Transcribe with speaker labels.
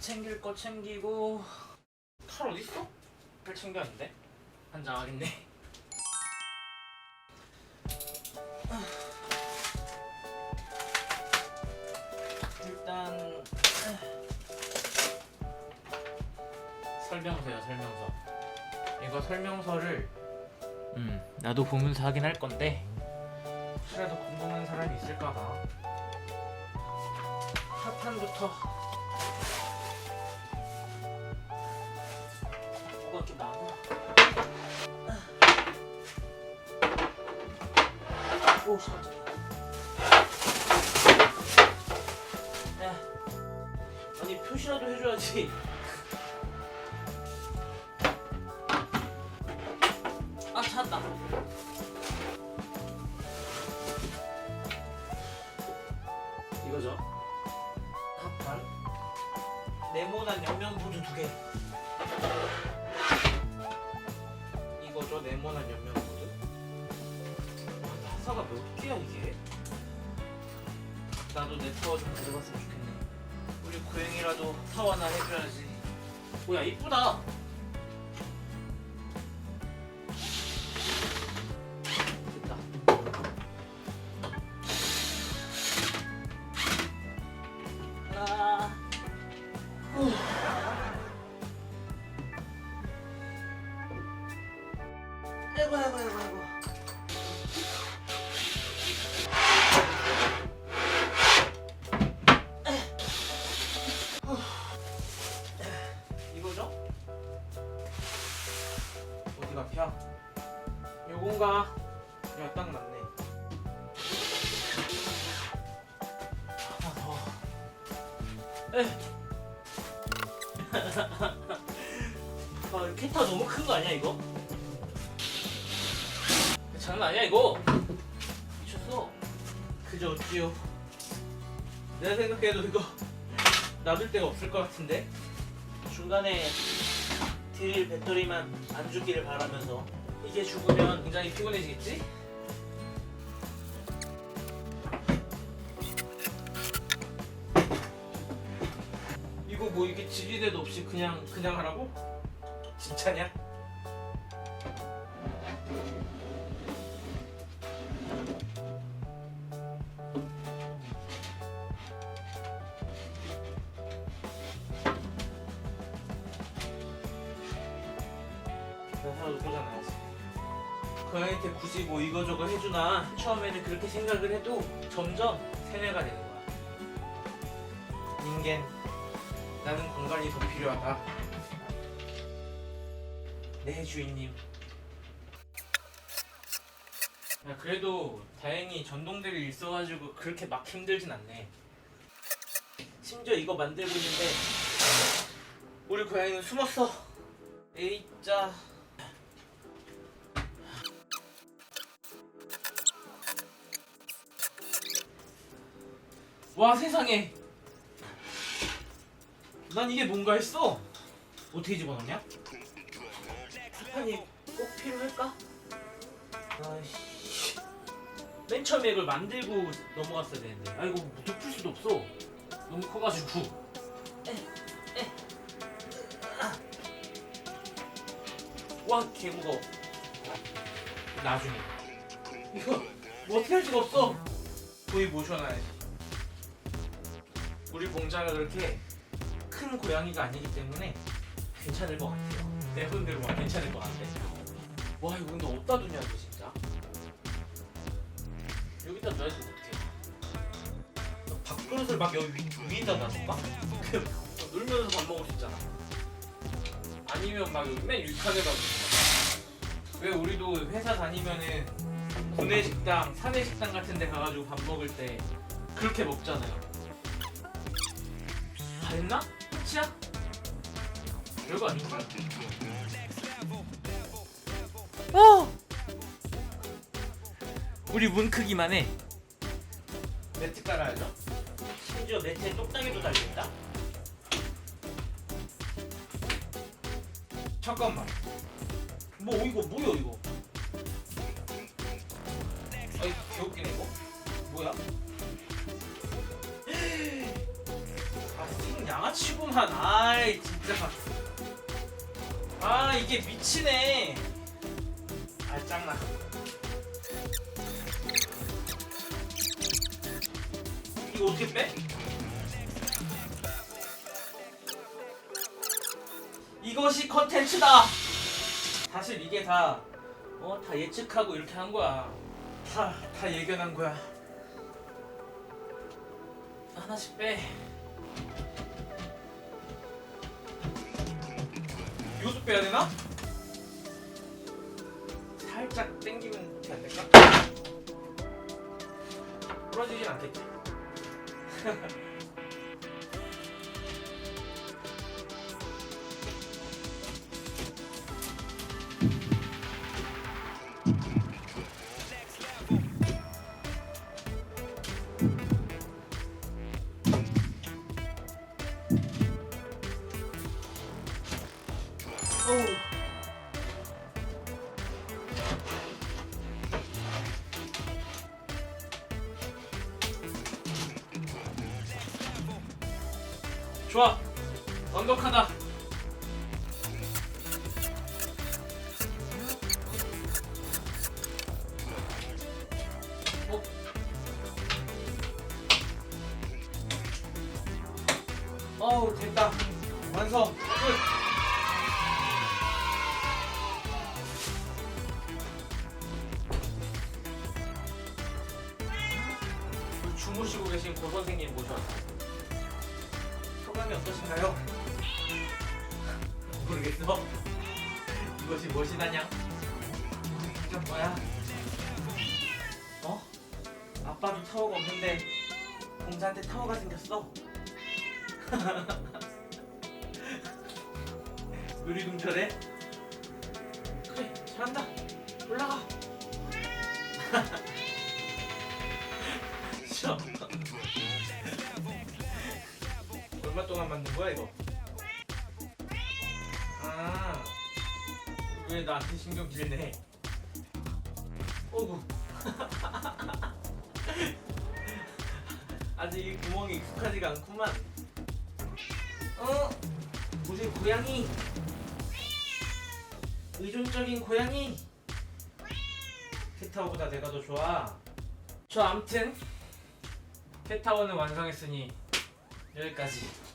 Speaker 1: 챙길 거 챙기고 칼 어디 있어? 칼 챙겼는데 한 장 하겠네. 일단 설명서요 설명서. 이거 설명서를 음 나도 보면서 하긴 할 건데 혹시라도 궁금한 사람이 있을까봐 사판부터 좀 나와 오 깜짝이야 야, 아니 표시라도 해줘야지. 아 찾았다. 이거죠? 합판 네모난 옆면보드 두개. 이 거죠? 네모난 옆면보드 타사가 몇 개야 이게? 나도 내 타워 좀 가져갔으면 좋겠네. 우리 고양이라도 타워 하나 해줘야지. 뭐야 이쁘다 아, 캐타 너무 큰 거 아니야 이거? 장난 아니야 이거? 미쳤어. 그저 어찌요? 내가 생각해도 이거 놔둘 데가 없을 것 같은데 중간에 드릴 배터리만 안 죽기를 바라면서 이게 죽으면 굉장히 피곤해지겠지? 뭐 이게 지지대도 없이 그냥 그냥 하라고? 진짜냐? 나 하나도 꽂아놔야지. 고양이한테 굳이 뭐 이거저거 해주나 처음에는 그렇게 생각을 해도 점점 세뇌가 되는 거야. 인間 나는 공간이 더 필요하다. 네 주인님. 야 그래도 다행히 전동들이 있어가지고 그렇게 막 힘들진 않네. 심지어 이거 만들고 있는데 우리 고양이는 숨었어. 에이짜. 와 세상에. 난 이게 뭔가 했어. 어떻게 집어넣냐? 사판이 꼭 필요할까? 아이씨. 맨 처음에 이걸 만들고 넘어갔어야 되는데. 아 이거 덮을 수도 없어. 너무 커가지고. 와 개무거 워. 나중에. 이거 뭐 어떻게 할 수가 없어. 거의 모셔놔야지. 우리 공자가 그렇게 큰 고양이가 아니기 때문에 괜찮을 것 같아요. 내 손대로만 괜찮을 것 같아. 와 이거 근데 어디다 두냐 이거 진짜. 여기다 놔야지 어떡해. 밥그릇을 막 여기 위, 위에다 놔줄까? 그 놀면서 밥 먹을 수 있잖아. 아니면 막 여기 맨 위칸에다 두까 왜 우리도 회사 다니면은 구내 식당, 사내 식당 같은 데 가가지고 밥 먹을 때 그렇게 먹잖아요. 다 했나? 끝이야? 별거 아니구나. 어! 우리 문 크기만 해. 매트 깔아야죠. 심지어 매트에 똑딱이도 달려있다. 잠깐만. 뭐 이거 뭐야 이거? 진짜. 아 이게 미치네. 아 짱나. 이거 어떻게 빼? 이것이 컨텐츠다. 사실 이게 다, 어, 다 예측하고 이렇게 한 거야. 다, 다 예견한 거야. 하나씩 빼. 이것도 빼야 되나? 살짝 당기면 안 될까? 부러지진 않겠지? 좋아. 완벽하다. 어? 어우 됐다. 완성. 끝. 주무시고 계신 고 선생님 모셔왔습니다. 소감이 어떠신가요? 모르겠어. 이것이 무엇이다냐? 이게 뭐야? 어? 아빠도 타워가 없는데 공자한테 타워가 생겼어. 의리둥절해? 그래, 잘한다. 올라가. 얼마 동안 만든 거야 이거? 아, 왜 나한테 신경 질네? 어구. 아직 이 구멍이 익숙하지가 않구만. 어, 우리 고양이. 의존적인 고양이. 캣타워보다 내가 더 좋아. 저 암튼 캣타워는 완성했으니 여기까지.